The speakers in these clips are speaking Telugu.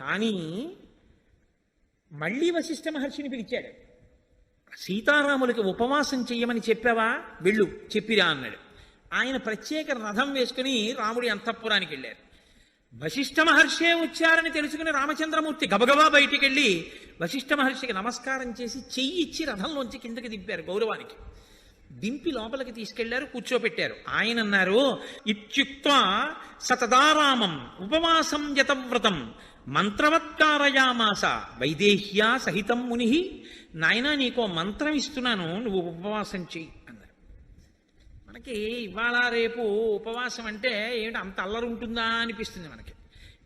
కానీ మళ్ళీ వశిష్ఠ మహర్షిని పిలిచాడు. సీతారాములకి ఉపవాసం చెయ్యమని చెప్పావా? వెళ్ళు చెప్పిరా అన్నాడు. ఆయన ప్రత్యేక రథం వేసుకుని రాముడి అంతఃపురానికి వెళ్ళారు. వశిష్ఠ మహర్షే వచ్చారని తెలుసుకుని రామచంద్రమూర్తి గబగబా బయటికి వెళ్ళి వశిష్ఠ మహర్షికి నమస్కారం చేసి చెయ్యి ఇచ్చి రథంలోంచి కిందకి దింపారు గౌరవానికి. దింపి లోపలికి తీసుకెళ్ళారు కూర్చోపెట్టారు. ఆయన అన్నారు ఇత్యుక్త సతదారామం ఉపవాసం యతవ్రతం మంత్రవత్కారయామాస వైదేహ్యా సహితం ముని నాయన నీకో మంత్రం ఇస్తున్నాను నువ్వు ఉపవాసం చెయ్యి అన్నారు. మనకి ఇవాళ రేపు ఉపవాసం అంటే ఏమిటి అంత అల్లరి ఉంటుందా అనిపిస్తుంది మనకి.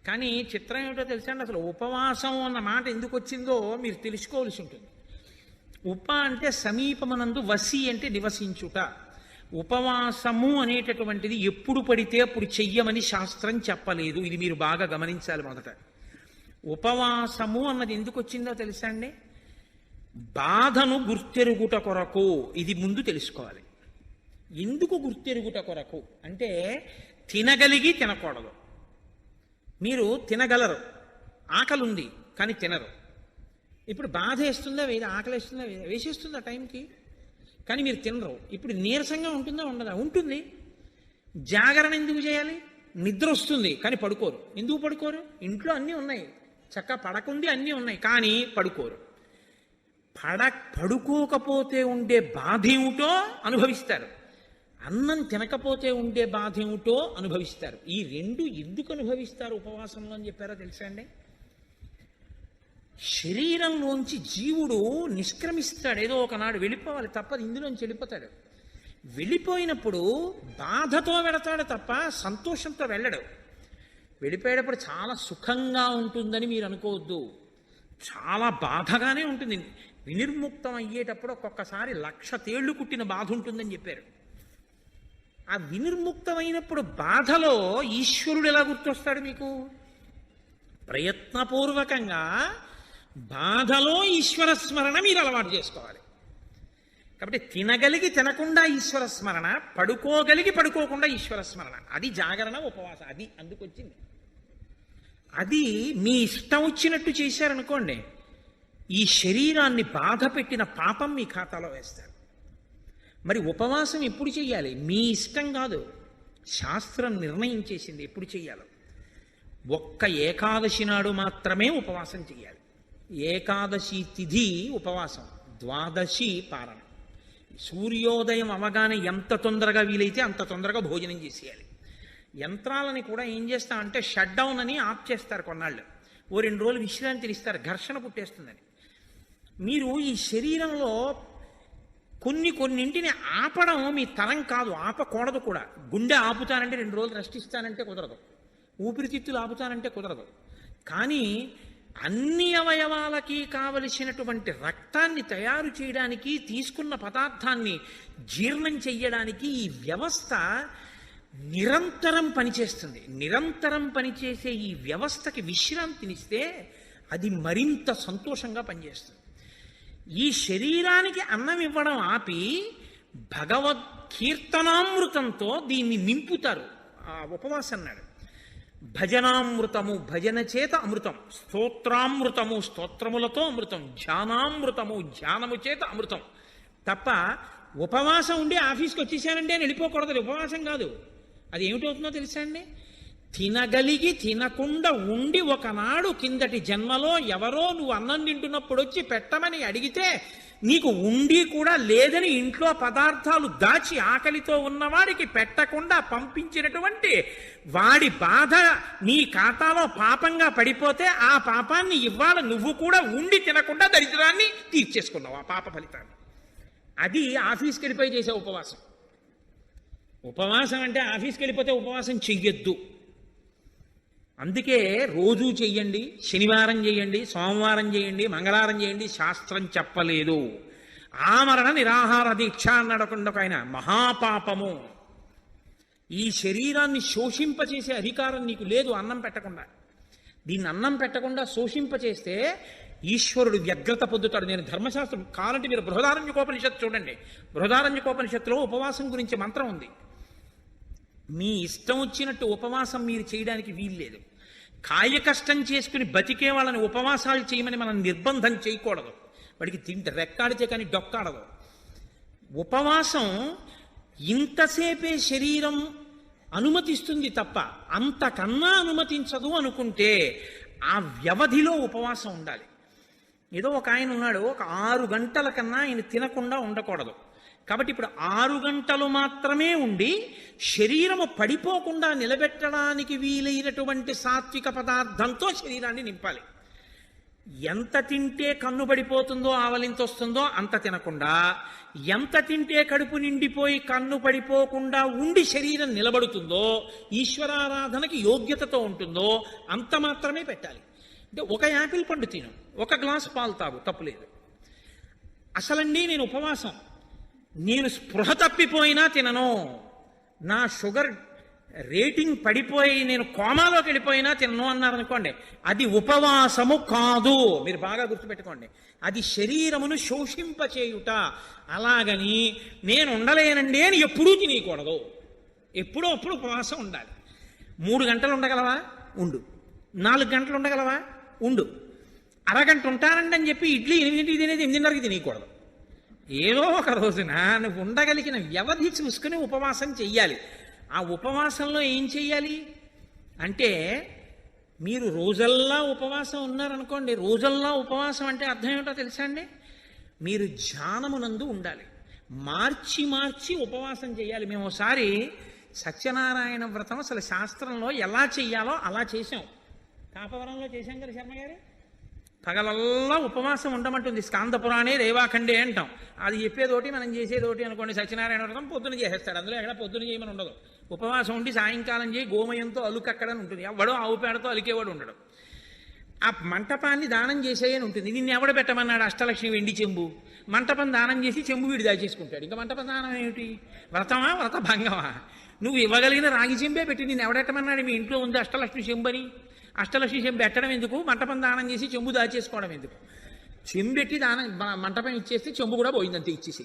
కానీ చిత్రం ఏమిటో తెలుసా అండి? అసలు ఉపవాసం అన్న మాట ఎందుకు వచ్చిందో మీరు తెలుసుకోవాల్సి ఉంటుంది. ఉప అంటే సమీపమనందు వసి అంటే నివసించుట. ఉపవాసము అనేటటువంటిది ఎప్పుడు పడితే అప్పుడు చెయ్యమని శాస్త్రం చెప్పలేదు. ఇది మీరు బాగా గమనించాలి మొదట. ఉపవాసము అన్నది ఎందుకు వచ్చిందో తెలుసా అండి? బాధను గుర్తెరుగుట కొరకు. ఇది ముందు తెలుసుకోవాలి. ఎందుకు గుర్తెరుగుట కొరకు? అంటే తినగలిగి తినకూడదు. మీరు తినగలరు. ఆకలి ఉంది కానీ తినరు. ఇప్పుడు బాధ వేస్తుందా వేది ఆకలి వేస్తుందా వేద వేసేస్తుందా టైంకి? కానీ మీరు తినరు. ఇప్పుడు నీరసంగా ఉంటుందా ఉండదా? ఉంటుంది. జాగరణ ఎందుకు చేయాలి? నిద్ర వస్తుంది కానీ పడుకోరు. ఎందుకు పడుకోరు? ఇంట్లో అన్నీ ఉన్నాయి. చక్క పడకుంది అన్నీ ఉన్నాయి కానీ పడుకోరు. పడ పడుకోకపోతే ఉండే బాధ ఏమిటో అనుభవిస్తారు. అన్నం తినకపోతే ఉండే బాధ ఏమిటో అనుభవిస్తారు. ఈ రెండు ఎందుకు అనుభవిస్తారు ఉపవాసంలో అని చెప్పారో తెలుసా అండి? శరీరంలోంచి జీవుడు నిష్క్రమిస్తాడు. ఏదో ఒకనాడు వెళ్ళిపోవాలి తప్పదు ఇందులోంచి వెళ్ళిపోతాడు. వెళ్ళిపోయినప్పుడు బాధతో వెళతాడు తప్ప సంతోషంతో వెళ్ళడు. వెళ్ళిపోయేటప్పుడు చాలా సుఖంగా ఉంటుందని మీరు అనుకోవద్దు. చాలా బాధగానే ఉంటుంది. వినిర్ముక్తం అయ్యేటప్పుడు ఒక్కొక్కసారి లక్ష తేళ్ళు కుట్టిన బాధ ఉంటుందని చెప్పారు. ఆ వినిర్ముక్తమైనప్పుడు బాధలో ఈశ్వరుడు ఎలా గుర్తొస్తాడు మీకు? ప్రయత్నపూర్వకంగా బాధలో ఈశ్వర స్మరణ మీరు అలవాటు చేసుకోవాలి. కాబట్టి తినగలిగి తినకుండా ఈశ్వర స్మరణ పడుకోగలిగి పడుకోకుండా ఈశ్వర స్మరణ. అది జాగరణ ఉపవాసం. అది అందుకొచ్చింది అది మీ ఇష్టం వచ్చినట్టు చేశారనుకోండి ఈ శరీరాన్ని బాధ పెట్టిన పాపం మీ ఖాతాలో వేస్తారు. మరి ఉపవాసం ఎప్పుడు చేయాలి మీ ఇష్టం కాదు. శాస్త్రం నిర్ణయం చేసింది ఎప్పుడు చేయాలో ఒక్క ఏకాదశి నాడు మాత్రమే ఉపవాసం చేయాలి ఏకాదశి తిథి ఉపవాసం ద్వాదశి పారణ సూర్యోదయం అవగానే ఎంత తొందరగా వీలైతే అంత తొందరగా భోజనం చేసేయాలి. యంత్రాలని కూడా ఏం చేస్తామంటే షట్ డౌన్ అని ఆఫ్ చేస్తారు కొన్నాళ్ళు. ఓ రెండు రోజులు విశ్రాంతిని ఇస్తారు ఘర్షణ పుట్టేస్తుందని. మీరు ఈ శరీరంలో కొన్ని కొన్నింటిని ఆపడం మీ తరం కాదు ఆపకూడదు కూడా. గుండె ఆపుతానంటే రెండు రోజులు రెస్ట్ ఇస్తానంటే కుదరదు. ఊపిరితిత్తులు ఆపుతానంటే కుదరదు. కానీ అన్ని అవయవాలకి కావలసినటువంటి రక్తాన్ని తయారు చేయడానికి తీసుకున్న పదార్థాన్ని జీర్ణం చెయ్యడానికి ఈ వ్యవస్థ నిరంతరం పనిచేస్తుంది. నిరంతరం పనిచేసే ఈ వ్యవస్థకి విశ్రాంతినిస్తే అది మరింత సంతోషంగా పనిచేస్తుంది. ఈ శరీరానికి అన్నం ఇవ్వడం ఆపి భగవద్ కీర్తనామృతంతో దీన్ని నింపుతారు. ఆ ఉపవాసం అన్నాడు భజనామృతము భజన చేత అమృతం. స్తోత్రామృతము స్తోత్రములతో అమృతం. ధ్యానామృతము ధ్యానము చేత అమృతం. తప్ప ఉపవాసం ఉండి ఆఫీస్కి వచ్చేసానండి అని వెళ్ళిపోకూడదు. ఉపవాసం కాదు. అది ఏమిటవుతుందో తెలుసా అండి? తినగలిగి తినకుండా ఉండి ఒకనాడు కిందటి జన్మలో ఎవరో నువ్వు అన్నం తింటున్నప్పుడు వచ్చి పెట్టమని అడిగితే నీకు ఉండి కూడా లేదని ఇంట్లో పదార్థాలు దాచి ఆకలితో ఉన్నవాడికి పెట్టకుండా పంపించినటువంటి వాడి బాధ నీ ఖాతాలో పాపంగా పడిపోతే ఆ పాపాన్ని ఇవాళ నువ్వు కూడా ఉండి తినకుండా దరిద్రాన్ని తీర్చేసుకున్నావు ఆ పాప ఫలితాన్ని. అది ఆఫీస్కి వెళ్ళిపోయి చేసే ఉపవాసం. ఉపవాసం అంటే ఆఫీస్కి వెళ్ళిపోతే ఉపవాసం చెయ్యొద్దు. అందుకే రోజూ చెయ్యండి శనివారం చేయండి సోమవారం చేయండి మంగళవారం చేయండి శాస్త్రం చెప్పలేదు. ఆమరణ నిరాహార దీక్ష అన్నాడకుండా ఒక ఆయన మహాపాపము. ఈ శరీరాన్ని శోషింపచేసే అధికారం నీకు లేదు అన్నం పెట్టకుండా. దీన్ని అన్నం పెట్టకుండా శోషింపచేస్తే ఈశ్వరుడు వ్యగ్రత పొందుతాడు. నేను ధర్మశాస్త్రం కావాలంటే మీరు బృహదారంజకోపనిషత్తు చూడండి. బృహదారంజకోపనిషత్తులో ఉపవాసం గురించి మంత్రం ఉంది. మీ ఇష్టం వచ్చినట్టు ఉపవాసం మీరు చేయడానికి వీల్లేదు. కాయ కష్టం చేసుకుని బతికే వాళ్ళని ఉపవాసాలు చేయమని మనం నిర్బంధం చేయకూడదు. వాడికి తింటే రెక్కాడితే కానీ డొక్కాడదు. ఉపవాసం ఇంతసేపే శరీరం అనుమతిస్తుంది తప్ప అంతకన్నా అనుమతించదు అనుకుంటే ఆ వ్యవధిలో ఉపవాసం ఉండాలి. ఏదో ఒక ఆయన ఉన్నాడు ఒక ఆరు గంటల కన్నా ఆయన తినకుండా ఉండకూడదు. కాబట్టి ఇప్పుడు ఆరు గంటలు మాత్రమే ఉండి శరీరము పడిపోకుండా నిలబెట్టడానికి వీలైనటువంటి సాత్విక పదార్థంతో శరీరాన్ని నింపాలి. ఎంత తింటే కన్ను పడిపోతుందో ఆవలింత వస్తుందో అంత తినకుండా ఎంత తింటే కడుపు నిండిపోయి కన్ను పడిపోకుండా ఉండి శరీరం నిలబడుతుందో ఈశ్వరారాధనకి యోగ్యతతో ఉంటుందో అంత మాత్రమే పెట్టాలి. అంటే ఒక యాపిల్ పండు తిను ఒక గ్లాస్ పాలు తాగు తప్పులేదు అసలండి నేను ఉపవాసం. నేను స్పృహ తప్పిపోయినా తినను. నా షుగర్ రేటింగ్ పడిపోయి నేను కోమాలోకి వెళ్ళిపోయినా తినను అన్నారు అనుకోండి. అది ఉపవాసము కాదు. మీరు బాగా గుర్తుపెట్టుకోండి. అది శరీరమును శోషింపచేయుట. అలాగని నేను ఉండలేనండి అని ఎప్పుడూ తినేయకూడదు. ఎప్పుడో అప్పుడు ఉపవాసం ఉండాలి. మూడు గంటలు ఉండగలవా? ఉండు. నాలుగు గంటలు ఉండగలవా? ఉండు. అరగంట ఉంటానండి అని చెప్పి ఇడ్లీ ఎనిమిదింటికి తినేది ఎనిమిదిన్నరకి తినేయకూడదు ఏదో ఒక రోజున నువ్వు ఉండగలిగిన వ్యవధి చూసుకుని ఉపవాసం చెయ్యాలి. ఆ ఉపవాసంలో ఏం చెయ్యాలి? అంటే మీరు రోజల్లా ఉపవాసం ఉన్నారనుకోండి రోజల్లా ఉపవాసం అంటే అర్థం ఏమిటో తెలుసా అండి? మీరు ధ్యానమునందు ఉండాలి. మార్చి మార్చి ఉపవాసం చేయాలి మేము ఒకసారి సత్యనారాయణ వ్రతం అసలు శాస్త్రంలో ఎలా చెయ్యాలో అలా చేసాం కాపవరంలో చేశాం కదా శర్మ గారు? పగలల్లా ఉపవాసం ఉండమంటుంది. స్కాంద పురాణే రేవాఖండే అంటాం. అది చెప్పేదోటి మనం చేసేదోటి అనుకోండి. సత్యనారాయణ వ్రతం పొద్దున చేసేస్తాడు. అందులో ఎక్కడ పొద్దున చేయమని ఉండదు. ఉపవాసం ఉండి సాయంకాలం చేయి గోమయంతో అలుకక్కడని ఉంటుంది. ఎవడో ఆవు పేడతో అలికేవాడు ఉండడు. ఆ మంటపాన్ని దానం చేసేయని ఉంటుంది. నిన్ను ఎవడ పెట్టమన్నాడు? అష్టలక్ష్మి వెండి చెంబు. మంటపం దానం చేసి చెంబు వీడి దాచేసుకుంటాడు ఇంకా మంటపం దానం ఏమిటి? వ్రతమా? వ్రత భంగమా నువ్వు ఇవ్వగలిగిన రాగి చెంబే పెట్టి నేను ఎవడెట్టమన్నాడు? మీ ఇంట్లో ఉంది అష్టలక్ష్మి చెంబు అని అష్టలక్ష్మి చెంబు పెట్టడం ఎందుకు? మంటపం దానం చేసి చెంబు దాచేసుకోవడం ఎందుకు? చెంబెట్టి దానం మంటపం ఇచ్చేస్తే చెంబు కూడా పోయిందంతే ఇచ్చేసి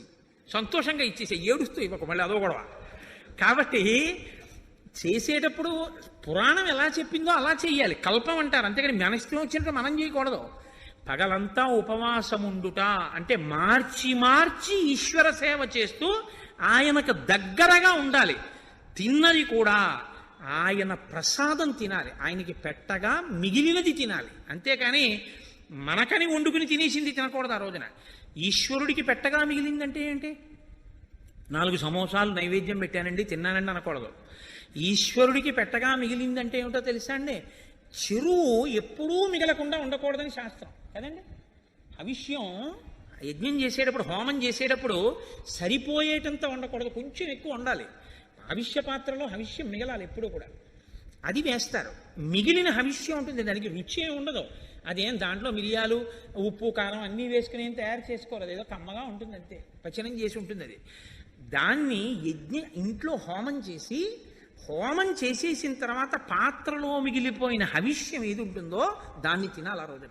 సంతోషంగా ఇచ్చేసి ఏడుస్తూ ఇవ్వకు మళ్ళీ అదో గొడవ. కాబట్టి చేసేటప్పుడు పురాణం ఎలా చెప్పిందో అలా చెయ్యాలి. కల్పం అంటారు. అంతేకాని మన వచ్చినట్టు మనం చేయకూడదు. పగలంతా ఉపవాసం ఉండుట అంటే మార్చి మార్చి ఈశ్వర సేవ చేస్తూ ఆయనకు దగ్గరగా ఉండాలి. తిన్నది కూడా ఆయన ప్రసాదం తినాలి. ఆయనకి పెట్టగా మిగిలినది తినాలి. అంతేకాని మనకని వండుకుని తినేసింది తినకూడదు ఆ రోజున. ఈశ్వరుడికి పెట్టగా మిగిలిందంటే ఏంటి? నాలుగు సమోసాలు నైవేద్యం పెట్టానండి తిన్నానండి అనకూడదు. ఈశ్వరుడికి పెట్టగా మిగిలిందంటే ఏమిటో తెలుసా అండి? చెరువు ఎప్పుడూ మిగలకుండా ఉండకూడదని శాస్త్రం. కదండి? హవిష్యం యజ్ఞం చేసేటప్పుడు హోమం చేసేటప్పుడు సరిపోయేటంత ఉండకూడదు. కొంచెం ఎక్కువ ఉండాలి. హవిష్య పాత్రలో హవిష్యం మిగలాలి ఎప్పుడూ కూడా. అది వేస్తారు. మిగిలిన హవిష్యం ఉంటుంది దానికి రుచి ఏమి ఉండదు. అదేం దాంట్లో మిరియాలు ఉప్పు కారం అన్నీ వేసుకుని ఏం తయారు చేసుకోలేదు ఏదో కమ్మగా ఉంటుంది అంతే. పచనం చేసి ఉంటుంది అది. దాన్ని యజ్ఞ ఇంట్లో హోమం చేసి హోమం చేసేసిన తర్వాత పాత్రలో మిగిలిపోయిన హవిష్యం ఏది ఉంటుందో దాన్ని తినాలి ఆ రోజున.